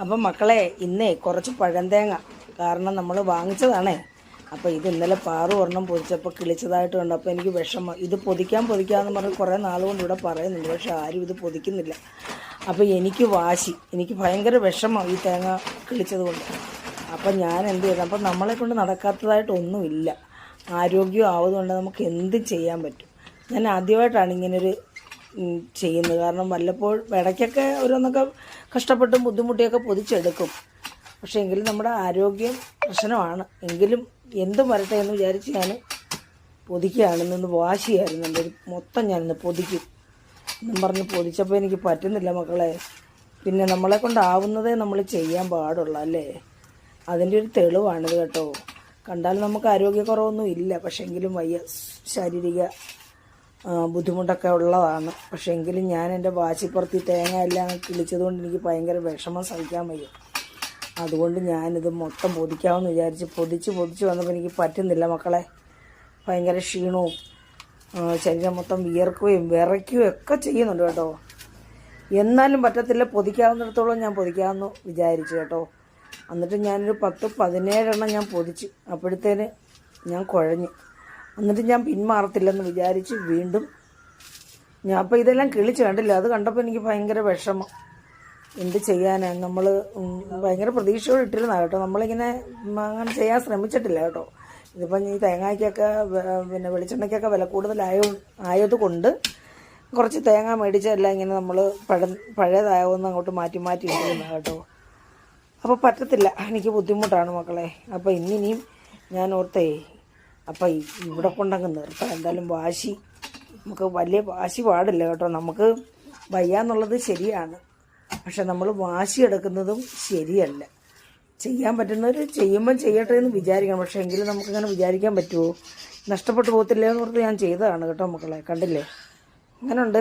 അപ്പം മക്കളെ ഇന്നേ കുറച്ച് പഴന്തേങ്ങ. കാരണം നമ്മൾ വാങ്ങിച്ചതാണേ. അപ്പോൾ ഇത് ഇന്നലെ പാറു ഒരെണ്ണം പൊതിച്ചപ്പോൾ കിളിച്ചതായിട്ട് കണ്ടു. അപ്പോൾ എനിക്ക് വിഷമം. ഇത് പൊതിക്കാൻ പൊതിക്കാമെന്ന് പറഞ്ഞ് കുറേ നാളുകൊണ്ട് ഇവിടെ പറയുന്നുണ്ട്. പക്ഷെ ആരും ഇത് പൊതിക്കുന്നില്ല. അപ്പോൾ എനിക്ക് വാശി. എനിക്ക് ഭയങ്കര വിഷമം ഈ തേങ്ങ കിളിച്ചത് കൊണ്ട്. അപ്പം ഞാൻ എന്ത് ചെയ്തു? അപ്പം നമ്മളെ കൊണ്ട് നടക്കാത്തതായിട്ടൊന്നുമില്ല ആരോഗ്യം ആവുന്നതുകൊണ്ട് നമുക്ക് എന്ത് ചെയ്യാൻ പറ്റും. ഞാൻ ആദ്യമായിട്ടാണ് ഇങ്ങനൊരു ചെയ്യുന്നത്. കാരണം വല്ലപ്പോഴും ഇടയ്ക്കൊക്കെ ഓരോന്നൊക്കെ കഷ്ടപ്പെട്ടും ബുദ്ധിമുട്ടിയൊക്കെ പൊതിച്ചെടുക്കും. പക്ഷേ എങ്കിലും നമ്മുടെ ആരോഗ്യം പ്രശ്നമാണ്. എങ്കിലും എന്തും വരട്ടെ എന്ന് വിചാരിച്ച് ഞാൻ പൊതിക്കുകയാണ്. നിന്ന് വാശിയായിരുന്നു. എന്റെ മൊത്തം ഞാനിന്ന് പൊതിക്കും എന്നും പറഞ്ഞ് പൊതിച്ചപ്പോൾ എനിക്ക് പറ്റുന്നില്ല മക്കളെ. പിന്നെ നമ്മളെ കൊണ്ടാവുന്നതേ നമ്മൾ ചെയ്യാൻ പാടുള്ളൂ അല്ലേ? അതിന്റെ ഒരു തെളിവാണിത് കേട്ടോ. കണ്ടാൽ നമുക്ക് ആരോഗ്യക്കുറവൊന്നും ഇല്ല. പക്ഷേ എങ്കിലും വയ്യ. ശാരീരിക ബുദ്ധിമുട്ടൊക്കെ ഉള്ളതാണ്. പക്ഷേ എങ്കിലും ഞാൻ എന്റെ വാശിപ്പുറത്തി തേങ്ങ എല്ലാം കിളിച്ചതുകൊണ്ട് എനിക്ക് ഭയങ്കര വിഷമം സഹിക്കാൻ വയ്യ. അതുകൊണ്ട് ഞാനിത് മൊത്തം പൊതിക്കാമെന്ന് വിചാരിച്ച് പൊതിച്ച് പൊതിച്ച് വന്നപ്പോൾ എനിക്ക് പറ്റുന്നില്ല മക്കളെ. ഭയങ്കര ക്ഷീണവും ശരീരം മൊത്തം വിയർക്കുകയും വിറയ്ക്കുകയും ഒക്കെ ചെയ്യുന്നുണ്ട് കേട്ടോ. എന്നാലും പറ്റത്തില്ല പൊതിക്കാവുന്നിടത്തോളം ഞാൻ പൊതിക്കാമെന്ന് വിചാരിച്ചു കേട്ടോ. എന്നിട്ട് ഞാനൊരു പത്ത് പതിനേഴെണ്ണം ഞാൻ പൊതിച്ചു അപ്പോഴത്തേന് ഞാൻ കുഴഞ്ഞു. എന്നിട്ട് ഞാൻ പിന്മാറത്തില്ലെന്ന് വിചാരിച്ച് വീണ്ടും ഞാൻ അപ്പോൾ ഇതെല്ലാം കിളിച്ച് കണ്ടില്ല. അത് കണ്ടപ്പോൾ എനിക്ക് ഭയങ്കര വിഷമം. എന്ത് ചെയ്യാനാണ് നമ്മൾ ഭയങ്കര പ്രതീക്ഷയോട് ഇട്ടിരുന്ന കേട്ടോ. നമ്മളിങ്ങനെ അങ്ങനെ ചെയ്യാൻ ശ്രമിച്ചിട്ടില്ല കേട്ടോ. ഇതിപ്പം ഈ തേങ്ങയ്ക്കൊക്കെ പിന്നെ വെളിച്ചെണ്ണയ്ക്കൊക്കെ വില കൂടുതലായ ആയതുകൊണ്ട് കുറച്ച് തേങ്ങ മേടിച്ചെല്ലാം ഇങ്ങനെ നമ്മൾ പഴ പഴയതായോന്ന് അങ്ങോട്ട് മാറ്റി മാറ്റി ഇട്ടിരുന്ന കേട്ടോ. അപ്പോൾ പറ്റത്തില്ല. എനിക്ക് ബുദ്ധിമുട്ടാണ് മക്കളെ. അപ്പോൾ ഇന്നിനിയും ഞാൻ ഓർത്തേ അപ്പം ഇവിടെ കൊണ്ടങ്ങ് നിർത്താം എന്തായാലും വാശി നമുക്ക് വലിയ വാശി പാടില്ല കേട്ടോ. നമുക്ക് വയ്യാന്നുള്ളത് ശരിയാണ്. പക്ഷെ നമ്മൾ വാശി എടുക്കുന്നതും ശരിയല്ല. ചെയ്യാൻ പറ്റുന്നവർ ചെയ്യുമ്പം ചെയ്യട്ടെ എന്ന് വിചാരിക്കണം. പക്ഷെ എങ്കിലും നമുക്കങ്ങനെ വിചാരിക്കാൻ പറ്റുമോ നഷ്ടപ്പെട്ടു പോകത്തില്ലേ എന്ന് ഓർത്ത് ഞാൻ ചെയ്തതാണ് കേട്ടോ മക്കളെ. കണ്ടില്ലേ? അങ്ങനെയുണ്ട്